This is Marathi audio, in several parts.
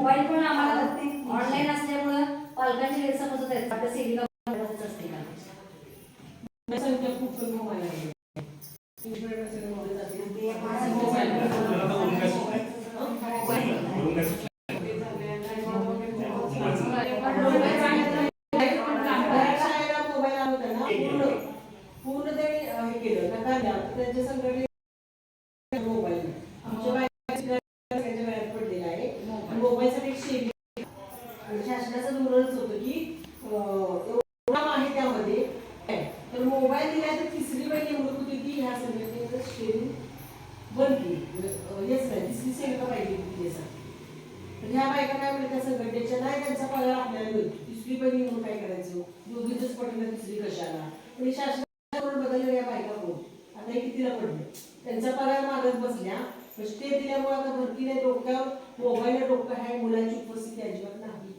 मोबाईल पण आम्हाला ऑनलाईन असल्यामुळं पालकांची गैरसमज होत आहेत आपल्या सेविका मदतच असते का संख्या खूप कमी व्हायला लागली. इंग्लिश medium सगळे मोबाईल जाते. बऱ्याच शाळेला मोबाईल आला होता ना, पूर्ण पूर्ण ते अं, हे केलं नकार द्या त्यांच्या संघटने मोबाईल आमच्या बायकांच्या सगळ्यांच्या गळ्यात पडलेला आहे आणि मोबाईलसाठी एक शेली म्हणजे शासनाचं धोरणच होतं की अं, एवढा आहे त्यामध्ये काय? तर मोबाईल दिला तर तिसरी बाई नेमणूक होती की ह्या संघटनेचं शेअरिंग बंद केली. म्हणजे, हेच नाही तिसरी सेविका पाहिजे होती पण ह्या बायका काय म्हणतात त्या संघटनेच्या नाही त्यांचा पगार आपल्याला मिळतो. तिसरी पण म्हणून काय करायचं? दोघीच पडलं तिसरी कशाला? पण शासनाकडून बदललं या बायका म्हणून आता हे कितीला पडलं? त्यांचा पगार मागत बसल्या म्हणजे ते दिल्यामुळे आता भरतीने डोक्यावर मोबाईल डोकं आहे मुलांची उपस्थिती अजिबात नाही.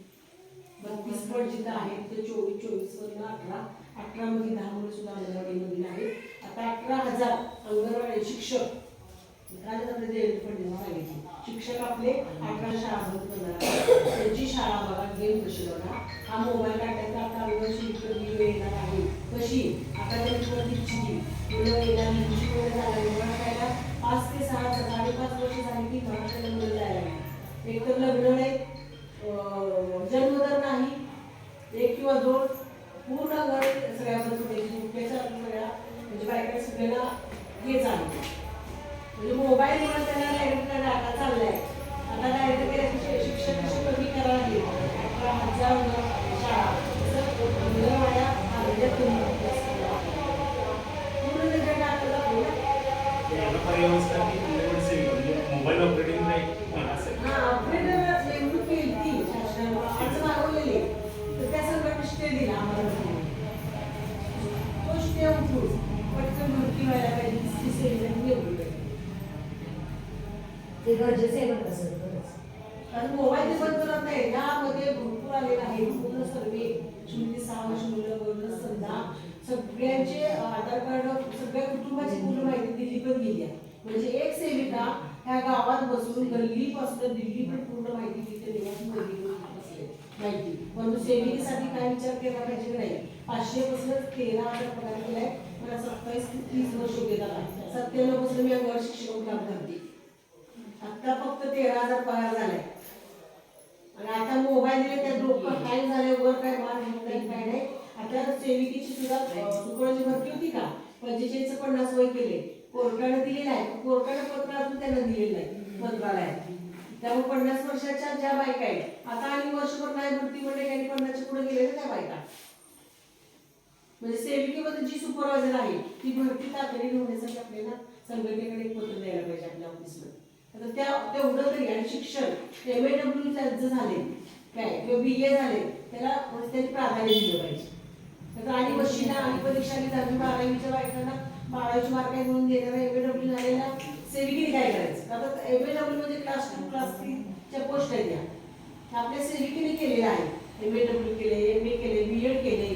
बत्तीस पट जिथं आहेत ते चोवीस चोवीस वरून अठरा. अठरा मध्ये दहा मुलं सुद्धा अंगणवाडीमधील आहेत. आता अठरा हजार अंगणवाडी शिक्षक शिक्षक आपले अठरा शाळा बंद करणार त्यांची शाळा बघा गेम कशी बघा. हा मोबाईल काढायचा आता अंगण शुल्क येणार आहे. कशी? आता त्यांच्यावरती मुलं येणार मुलीची वेळ झाली खायला पाच ते सहा साडेपाच वर्ष झाली की मराठ्याला मुलं जायला एक तर लग्न नाही जन्मदर नाही एक किंवा दोन पूर्ण घर सगळ्या बसून सगळ्या म्हणजे बायका सगळ्यांना हे चालू म्हणजे मोबाईलमुळे त्यांना डायरेक्ट डाटा चाललाय आता डायरेक्ट केल्यापेक्षा शिक्षक कसे कमी करा लागले अठरा हजार शाळा तसं अंगणवाड्या आरोग्य कमी पूर्ण त्याच्या डाटा लागले मोबाईल ऑपरेटिंग हा ऑपरेटर नेमणूक केली ती शासनाने अर्ज मागवलेले. तर त्या सगळं स्टे दिला आम्हाला. तो स्टे उठून पटकन भरती व्हायला पाहिजे ते गरजेचं आहे कारण मोबाईल बंद करत नाही. यामध्ये भरपूर आलेला आहे. पूर्ण सर्वे शून्य सहा वर्ष मुलं समजा. सगळ्यांचे आधार कार्ड सगळ्या कुटुंबाची पूर्ण माहिती दिली पण गेली आहे. म्हणजे एक सेविका ह्या गावात बसून गल्लीपासून दिल्ली पण पूर्ण माहिती तिथे देण्याची माहिती माहिती. परंतु सेविकेसाठी काय विचार केला पाहिजे नाही? पाचशे पासून तेरा हजार पगार केलाय. मला सत्तावीस ते तीस वर्ष होते सत्त्याण्णवपासून मी वर्ष शिक्षक काम करते. आता फक्त तेरा हजार पगार झालाय. आणि आता मोबाईल दिले त्या डोकं काय झालंय वर काय मार घेत नाही काय नाही. आता सेविकेची सुद्धा सुपरची भरती होती का? पंचेचाळीस पन्नास वय केले कोर्टाने दिलेलं आहे. कोर्टाने पत्र अजून त्यांना दिलेलं नाही मंत्रालयात. त्यामुळे पन्नास वर्षाच्या ज्या बायका आहेत आता आणि वर्षभर नाही भरती म्हणजे त्यांनी पन्नासच्या पुढे गेलेल्या त्या बायका. म्हणजे सेविकेमध्ये जी सुपरवायझर आहे ती भरती तातडीने होण्यासाठी आपल्याला संघटनेकडे एक पत्र द्यायला पाहिजे आपल्या ऑफिसमध्ये आता त्या तेवढं तरी आणि शिक्षण एम ए डब्ल्यू त्यांचं झाले काय किंवा बी ए झाले त्याला म्हणजे त्यांनी प्राधान्य दिलं पाहिजे. आणि वशिला आणि परीक्षा झाली बारावीच्या बायकांना बारावीची मार्क आहे म्हणून देणार एम ए डब्ल्यू झालेला सेविकेने काय करायचं? आता एम ए डब्ल्यू म्हणजे क्लास टू क्लास थ्रीच्या पोस्ट आहेत या. आपल्या सेविकेने केलेलं आहे. एम ए डब्ल्यू केले एम ए केले बी एड केले.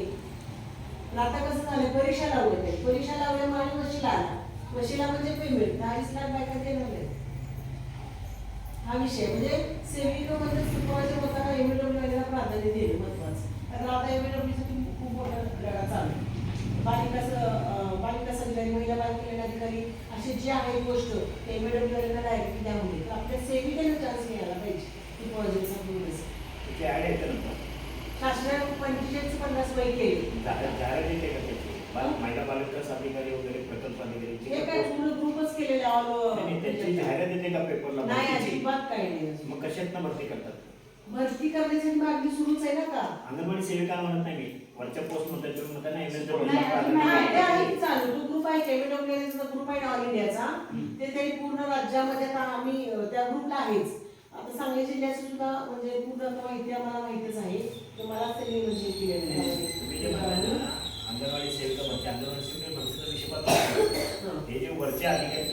पण आता कसं झालं परीक्षा लावले परीक्षा लावल्यामुळे आणि वशिला आला. वशिला म्हणजे पेमेंट दहावीस लाख बायका देणार नाही हा विषय. म्हणजे सेविकेमध्ये सुपरवायझर होताना एम ए प्राधान्य देणं महत्वाचं. कारण आता एम ए खूप मोठा लढा चालू आहे. बालिका स- अं, बालिका अधिकारी महिला बाल कल्याण अधिकारी असे जे आहे गोष्ट एम ए डब्ल्यू डायरेक्ट द्यामुळे तर आपल्या सेविकेला चान्स घ्यायला पाहिजे सुपरवायझरचा पूर्ण शासनाने पंचेचाळीस पन्नास वय केले. महिला बालविकास अधिकारी वगैरे प्रकल्प हे काय अधिकारी पूर्ण ग्रुपच केलेले नाही, त्याची ऑल जाहिरात येते का पेपरला नाही? अजिबात काही नाही. मग कशातनं भरती करतात? भरती करण्यासाठी मागणी सुरूच आहे ना का? अंगणवाडी सेविका म्हणत नाही मी. वरच्या पोस्ट म्हणतात तुम्ही म्हणता ना एम एस नाही, आहे चालू. तो ग्रुप आहे ग्रुप आहे ऑल इंडियाचा. ते तरी पूर्ण राज्यामध्ये आता आम्ही अं, त्या ग्रुपला आहेच. आता सांगली जिल्ह्याची सुद्धा म्हणजे पूर्ण आता माहिती आम्हाला माहितीच आहे. तर मला त्यांनी म्हणजे तुम्ही जे म्हणताय दिलेलं ना, अंगणवाडी सेविका भरती अंगणवाडी सेविका भरतीचा विषय पाहतो हे. जे वरचे अधिकारी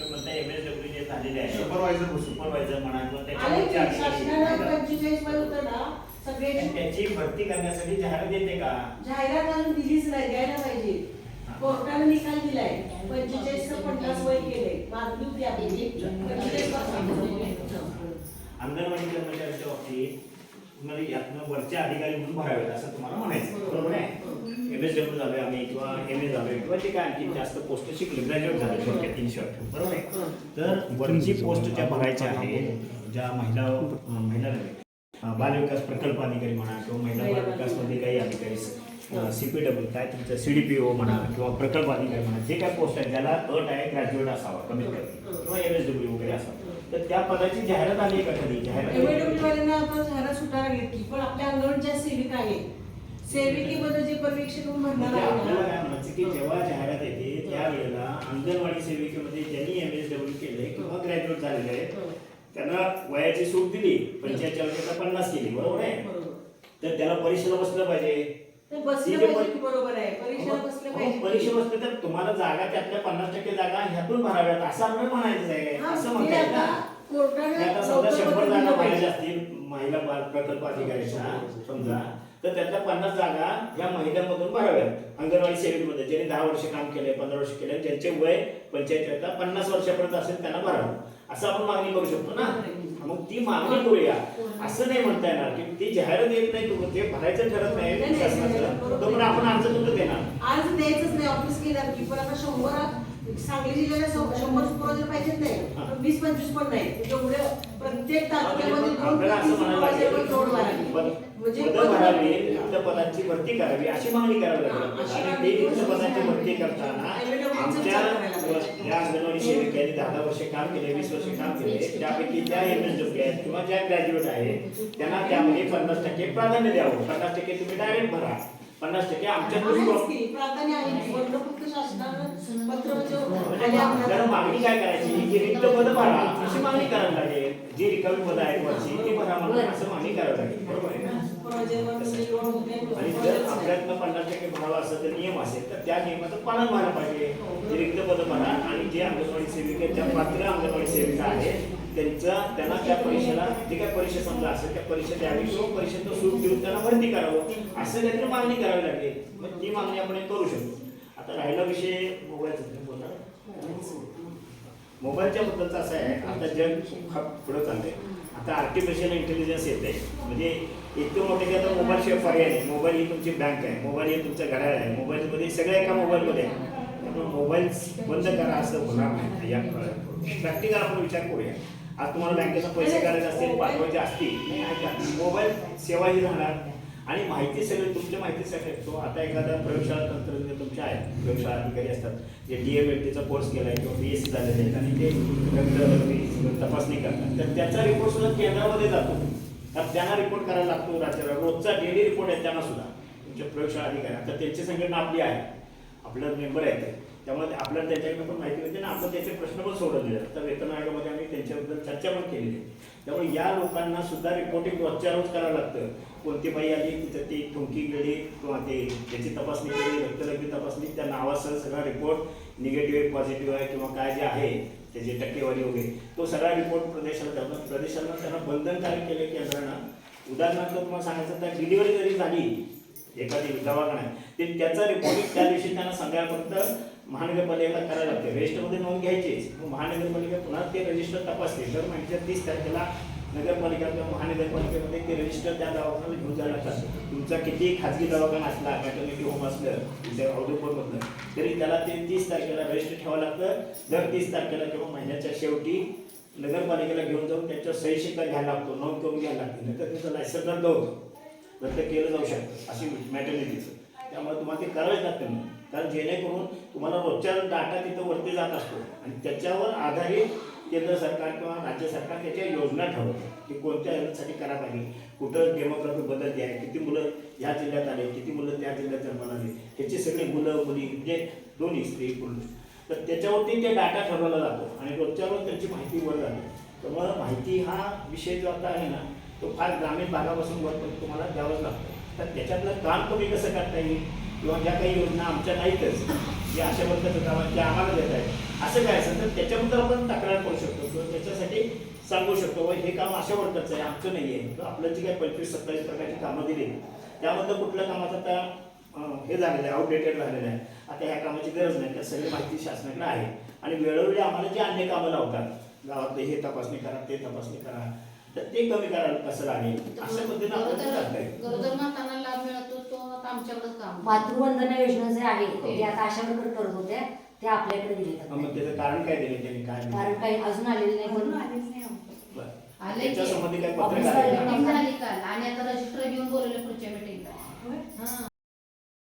आहे. सुपरवायझर सुपरवायझर म्हणा किंवा पंचेचाळीसमध्ये होतं ना आणि सगळे त्याची भरती करण्यासाठी जाहिरात येते का? जाहिरात अजून दिलीच नाही द्यायला पाहिजे. कोर्टाने निकाल दिलाय. पंचेचाळीस पन्नास वय केले मागणी होती आपली. पंचेचाळीस अंगणवाडी कर्मचाऱ्याच्या बाबतीत तुम्हाला यातनं वरचे अधिकारी म्हणून भरावेत असं तुम्हाला म्हणायचं बरोबर आहे? एम एस डब्ल्यू झालोय आम्ही किंवा एम ए झालोय किंवा जे काय आणखी जास्त पोस्ट शिकले ग्रॅज्युएट झाले थोडक्यात इन शॉर्ट बरोबर आहे? तर वरची पोस्ट ज्या भरायच्या आहेत ज्या महिला महिला नव्हे, बालविकास प्रकल्प अधिकारी म्हणा किंवा महिला बाल विकासमध्ये काही अधिकारी सी पी डब्ल्यू काय तुमचं सी डी पी ओ म्हणा किंवा प्रकल्प अधिकारी म्हणा जे काय पोस्ट आहे ज्याला अट आहे ग्रॅज्युएट असावा कमीत कमी. किंवा एम एस डब्ल्यू वगैरे असावा. तर त्या पदाची जाहिरात आली आहे का कधी? जाहिरात एमएडब्ल्यू वाल्यांना आता जाहिरात सुटायला लागली की पण आपल्या अंगणवाडीच्या सेविका आहेत सेविकेमध्ये जे पर्यवेक्षक म्हणून भरणार म्हणजे आपल्याला काय म्हणायचं की जेव्हा जाहिरात येते त्यावेळेला अंगणवाडी सेविकेमध्ये ज्यांनी एम एस डब्ल्यू केले किंवा ग्रॅज्युएट झालेले आहेत त्यांना वयाची सूट दिली पंच्याऐंशी वर्षाचा पन्नास केली बरोबर आहे? बरोबर. तर त्याला परीक्षेला बसलं पाहिजे. बरोबर आहे. परीक्षेला बसलं परीक्षा बसलं तर तुम्हाला जागा त्यातल्या पन्नास टक्के जागा ह्यातून भराव्यात असं आपल्याला म्हणायचं आहे. हा, असं ते म्हणता येईल आता ना? कोर्टाने शंभर जागा पाहिजे असतील महिला प्रकल्प अधिकाऱ्याच्या समजा. तर त्यातल्या पन्नास जागा या महिलांमधून भराव्यात. अंगणवाडी सेवेमध्ये ज्यांनी दहा वर्ष काम केले पंधरा वर्ष केले ज्यांचे वय पंचायत पन्नास वर्षापर्यंत असेल त्यांना भरावं. असं आपण मागणी करू शकतो ना? मग ती मागणी करूया. असं नाही म्हणता येणार की ती जाहिरात येत नाही तू ते भरायचं ठरत नाही, शासनाचं. तर पण आपण अर्ज कुठं देणार? आज द्यायचंच नाही ऑफिस केल्यावर की पण आता शंभर सांगली जिल्ह्याला शंभर सुपरवायझर पाहिजेत नाही. वीस पंचवीस पण नाही. जेवढे प्रत्येक तालुक्यामध्ये दोन म्हणजे पदं भरावी रिक्त पदांची भरती करावी अशी मागणी करावी लागेल. आणि ती रिक्त पदांची. भरती करताना आमच्या. या अंगणवाडी सेविकांनी दहा दहा वर्ष काम केले वीस वर्ष काम केले. त्यापैकी ज्या एम एस डब्ल्यू आहेत किंवा ज्या ग्रॅज्युएट आहेत त्यांना त्यामध्ये पन्नास टक्के प्राधान्य द्यावं. पन्नास टक्के तुम्ही डायरेक्ट भरा. पन्नास टक्के आमच्या म्हणजे आम्हाला- मागणी काय करायची? की रिक्त पद भरा अशी मागणी करावी लागेल. जी रिकामी पद आहेत वरची ती भरा असं मागणी करावी लागेल. बरोबर आहे ना? आणि जर सुपरवायझर आपल्यातनं पन्नास टक्के भरावा असा जर नियम असेल तर त्या नियमाचं पालन व्हायला पाहिजे. जे रिक्त पद भरा आणि जे अंगणवाडी सेविकेच्या पात्र अंगणवाडी सेविका आहेत त्यांचा त्यांना त्या परीक्षेला जे काय परीक्षा समजा असेल त्या परीक्षा द्यावी किंवा परीक्षेचं सूट देऊन त्यांना भरती करावं असं काहीतरी मागणी करावी लागेल. मग ती मागणी आपण करू शकतो. आता राहिला विषय बोला मोबाईलच्या बद्दलचं असं आहे आता जग खूप पुढं चाललंय. आता आर्टिफिशियल इंटेलिजन्स येते म्हणजे इतकं मोठे की आता मोबाईल शिवाय पर्याय नाही. मोबाईल ही तुमची बँक आहे. मोबाईल ही तुमचं घड्याळ आहे. मोबाईलमध्ये सगळं एका मोबाईलमध्ये आहे. त्यामुळे मोबाईल बंद करा असं होणार नाही या प्रॅक्टिकल आपण विचार करूया. आज तुम्हाला बँकेचा पैसे काढायचे असतील पाठवायचे असतील मोबाईल सेवा ही राहणार. आणि माहिती सगळी तुमच्या माहितीसाठी तो आता एखादा प्रयोगशाळा तंत्रज्ञ तुमच्या आहेत. प्रयोगशाळा अधिकारी असतात. जे डी एम एल टीचा कोर्स केला आहे किंवा बी एस सी झालेले आहेत आणि ते रक्त तपासणी करतात. तर त्याचा रिपोर्ट सुद्धा केंद्रामध्ये जातो. तर त्यांना रिपोर्ट करायला लागतो राज्याला रोजचा डेली रिपोर्ट आहे त्यांना सुद्धा. तुमच्या प्रयोगशाळा अधिकारी. आता त्यांची संघटना आपली आहे. आपलं मेंबर आहेत ते. त्यामुळे आपल्याला त्याच्याकडे पण माहिती मिळते ना आपण त्याचे प्रश्न पण सोडवले तर वेतन आयोगामध्ये आम्ही त्यांच्याबद्दल चर्चा पण केलेली आहे. त्यामुळे या लोकांना सुद्धा रिपोर्टिंग रोजच्या रोज करावं लागतं. कोणती बाई आली तिथं ती ठुमकी गेली किंवा ते त्याची तपासणी केली रक्तलघवी तपासणी त्या नावासह सगळा रिपोर्ट निगेटिव्ह आहे पॉझिटिव्ह आहे किंवा काय जे आहे त्याची टक्केवारी वगैरे तो सगळा रिपोर्ट प्रदेशाला द्यावा प्रदेशाला त्यांना बंधनकारक केले यांना उदाहरणार्थ तुम्हाला सांगायचं तर डिलिव्हरी जरी झाली एखादी दवाखान्यात ते त्याचा रिपोर्ट त्या दिवशी त्यांना संध्याकाळपर्यंत महानगरपालिकेला करायला लागते. रजिस्टरमध्ये नोंद घ्यायचीच. मग महानगरपालिका पुन्हा ते रजिस्टर तपासते. दर महिन्याच्या तीस तारखेला नगरपालिका किंवा महानगरपालिकेमध्ये ते रजिस्टर त्या दवाखान्याला घेऊन जायला लागतात. तुमचा किती खाजगी दवाखाना असला मॅटर्निटी होम असलं तुमच्या औद्योगमधलं तरी त्याला ते तीस तारखेला रजिस्टर ठेवावं लागतं. दर तीस तारखेला किंवा महिन्याच्या शेवटी नगरपालिकेला घेऊन जाऊन त्याच्यावर सही शिक्का घ्यायला लागतो नोंद करून घ्यायला लागते. नंतर त्याचं लायसन रद्द होतं. रद्द केलं जाऊ शकतं अशी मॅटर्निटीचं त्यामुळे तुम्हाला ते करावेच लागतं मग कारण जेणेकरून तुम्हाला रोजच्या डाटा तिथं वरती जात असतो. आणि त्याच्यावर आधारित केंद्र सरकार किंवा राज्य सरकार त्याच्या योजना ठरवतं की कोणत्या यासाठी करा पाहिजे. कुठं डेमोग्राफी बदलली आहे किती मुलं या जिल्ह्यात आले किती मुलं त्या जिल्ह्यात जन्माला आले. त्याची सगळी मुलं मुली म्हणजे दोन्ही स्त्री पुरुष. तर त्याच्यावरती ते डाटा ठरवला जातो. आणि रोजच्या रोज त्यांची माहिती वर जाते. त्यामुळे माहिती हा विषय जो आता आहे ना तो फार ग्रामीण भागापासून वरपर्यंत तुम्हाला द्यावंच लागतं. तर त्याच्यातलं काम कमी कसं करता येईल? किंवा ज्या काही योजना आमच्या नाहीतच जे अशा वर्गाचं काम आहेत, ते आम्हाला देत आहेत असं काय असेल तर त्याच्याबद्दल आपण तक्रार करू शकतो. किंवा त्याच्यासाठी सांगू शकतो व हे काम अशा वर्गाचं आहे आमचं नाही आहे आपलं जे काही पंचवीस सत्तावीस प्रकारची कामं दिली त्यामधलं कुठलं कामाचं आता हे झालेलं आहे आउटडेटेड झालेलं आहे. आता ह्या कामाची गरज नाही त्या सगळी माहिती शासनाकडे आहे. आणि वेळोवेळी आम्हाला जे अन्य कामं लावतात गावातले हे तपासणी करा ते तपासणी करा तर ते कमी करायला कसं लागेल? अशा पद्धतीने आपण करता येईल गरोदर मातांना लाभ मिळतो तो आता आमच्याकडे काम मातृवंदना योजना जे आहे ते आता आशा वर्कर करत होत्या ते आपल्याकडे दिले मग मग त्याचं कारण काय दिले त्यांनी? काय कारण काही अजून आलेले नाही अजून पण आलेच नाही आमचं. बरं. आले की. त्याच्या संबंधी काय ऑफिस पत्रकार आहे वाले का? मीटिंग झाली काल. आणि आता रजिस्टर घेऊन बोलवले पुढच्या मीटिंगला? हा.